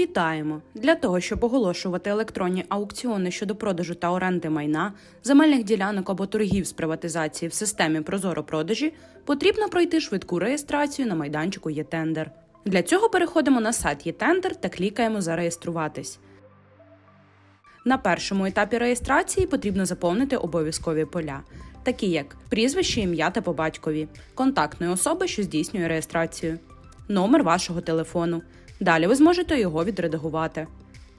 Вітаємо! Для того, щоб оголошувати електронні аукціони щодо продажу та оренди майна, земельних ділянок або торгів з приватизації в системі Прозоро продажі, потрібно пройти швидку реєстрацію на майданчику ЄТендер. Для цього переходимо на сайт ЄТендер та клікаємо Зареєструватись. На першому етапі реєстрації потрібно заповнити обов'язкові поля, такі як прізвище, ім'я та по батькові, контактної особи, що здійснює реєстрацію, номер вашого телефону. Далі ви зможете його відредагувати.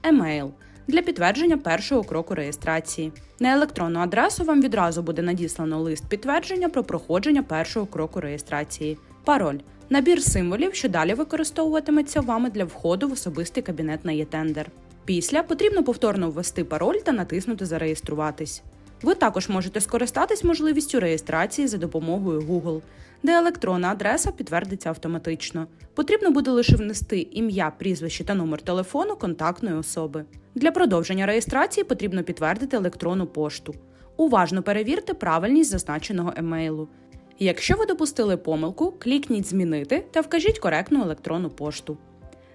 Емейл для підтвердження першого кроку реєстрації. На електронну адресу вам відразу буде надіслано лист підтвердження про проходження першого кроку реєстрації. Пароль набір символів, що далі використовуватиметься вами для входу в особистий кабінет на ЄТендер. Після потрібно повторно ввести пароль та натиснути Зареєструватись. Ви також можете скористатись можливістю реєстрації за допомогою Google, де електронна адреса підтвердиться автоматично. Потрібно буде лише внести ім'я, прізвище та номер телефону контактної особи. Для продовження реєстрації потрібно підтвердити електронну пошту. Уважно перевірте правильність зазначеного емейлу. Якщо ви допустили помилку, клікніть Змінити та вкажіть коректну електронну пошту.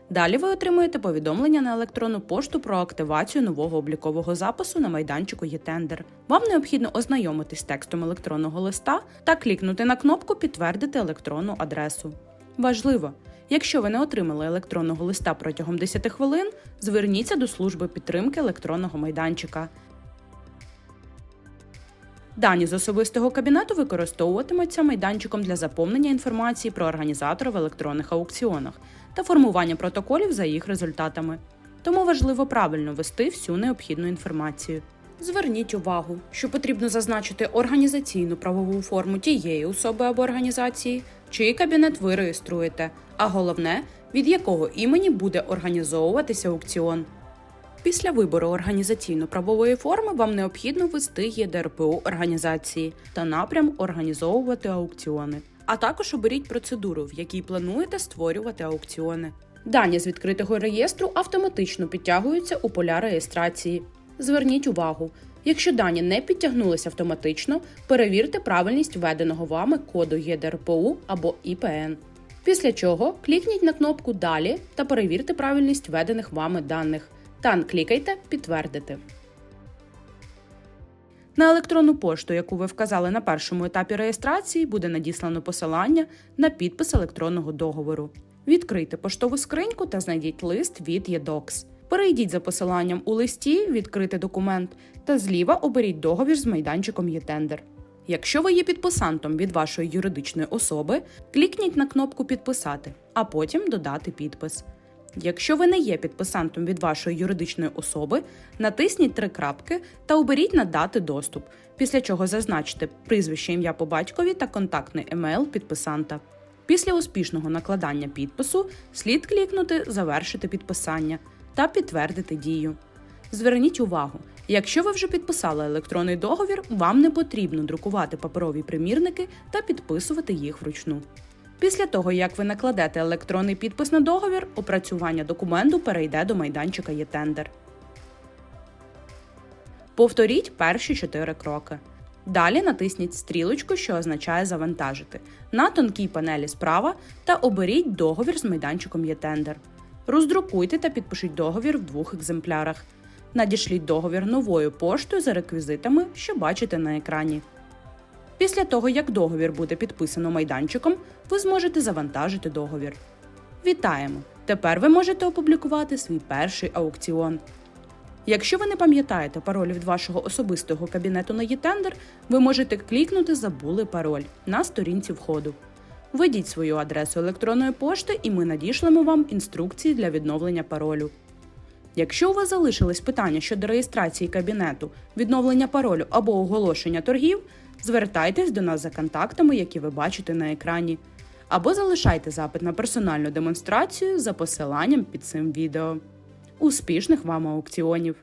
Далі ви отримуєте повідомлення на електронну пошту про активацію нового облікового запису на майданчику ЄТендер. Вам необхідно ознайомитись з текстом електронного листа та клікнути на кнопку Підтвердити електронну адресу. Важливо! Якщо ви не отримали електронного листа протягом 10 хвилин, зверніться до служби підтримки електронного майданчика. Дані з особистого кабінету використовуватимуться майданчиком для заповнення інформації про організатора в електронних аукціонах та формування протоколів за їх результатами. Тому важливо правильно ввести всю необхідну інформацію. Зверніть увагу, що потрібно зазначити організаційну правову форму тієї особи або організації, чий кабінет ви реєструєте, а головне, від якого імені буде організовуватися аукціон. Після вибору організаційно-правової форми вам необхідно ввести ЄДРПУ організації та напрям організовувати аукціони. А також оберіть процедуру, в якій плануєте створювати аукціони. Дані з відкритого реєстру автоматично підтягуються у поля реєстрації. Зверніть увагу, якщо дані не підтягнулися автоматично, перевірте правильність введеного вами коду ЄДРПУ або ІПН. Після чого клікніть на кнопку Далі та перевірте правильність введених вами даних. Та клікайте Підтвердити. На електронну пошту, яку ви вказали на першому етапі реєстрації, буде надіслано посилання на підпис електронного договору. Відкрийте поштову скриньку та знайдіть лист від ЄДОКС. Перейдіть за посиланням у листі, відкрити документ та зліва оберіть договір з майданчиком ЄТендер. Якщо ви є підписантом від вашої юридичної особи, клікніть на кнопку Підписати, а потім додати підпис. Якщо ви не є підписантом від вашої юридичної особи, натисніть три крапки та оберіть Надати доступ, після чого зазначте прізвище ім'я по батькові та контактний емейл підписанта. Після успішного накладання підпису слід клікнути Завершити підписання та підтвердити дію. Зверніть увагу, якщо ви вже підписали електронний договір, вам не потрібно друкувати паперові примірники та підписувати їх вручну. Після того, як ви накладете електронний підпис на договір, опрацювання документу перейде до майданчика ЄТендер. Повторіть перші чотири кроки. Далі натисніть стрілочку, що означає завантажити, на тонкій панелі справа та оберіть договір з майданчиком ЄТендер. Роздрукуйте та підпишіть договір в двох екземплярах. Надішліть договір новою поштою за реквізитами, що бачите на екрані. Після того, як договір буде підписано майданчиком, ви зможете завантажити договір. Вітаємо! Тепер ви можете опублікувати свій перший аукціон. Якщо ви не пам'ятаєте пароль від вашого особистого кабінету на ЄТендер, ви можете клікнути Забули пароль на сторінці входу. Введіть свою адресу електронної пошти, і ми надішлемо вам інструкції для відновлення паролю. Якщо у вас залишились питання щодо реєстрації кабінету, відновлення паролю або оголошення торгів, звертайтесь до нас за контактами, які ви бачите на екрані, або залишайте запит на персональну демонстрацію за посиланням під цим відео. Успішних вам аукціонів!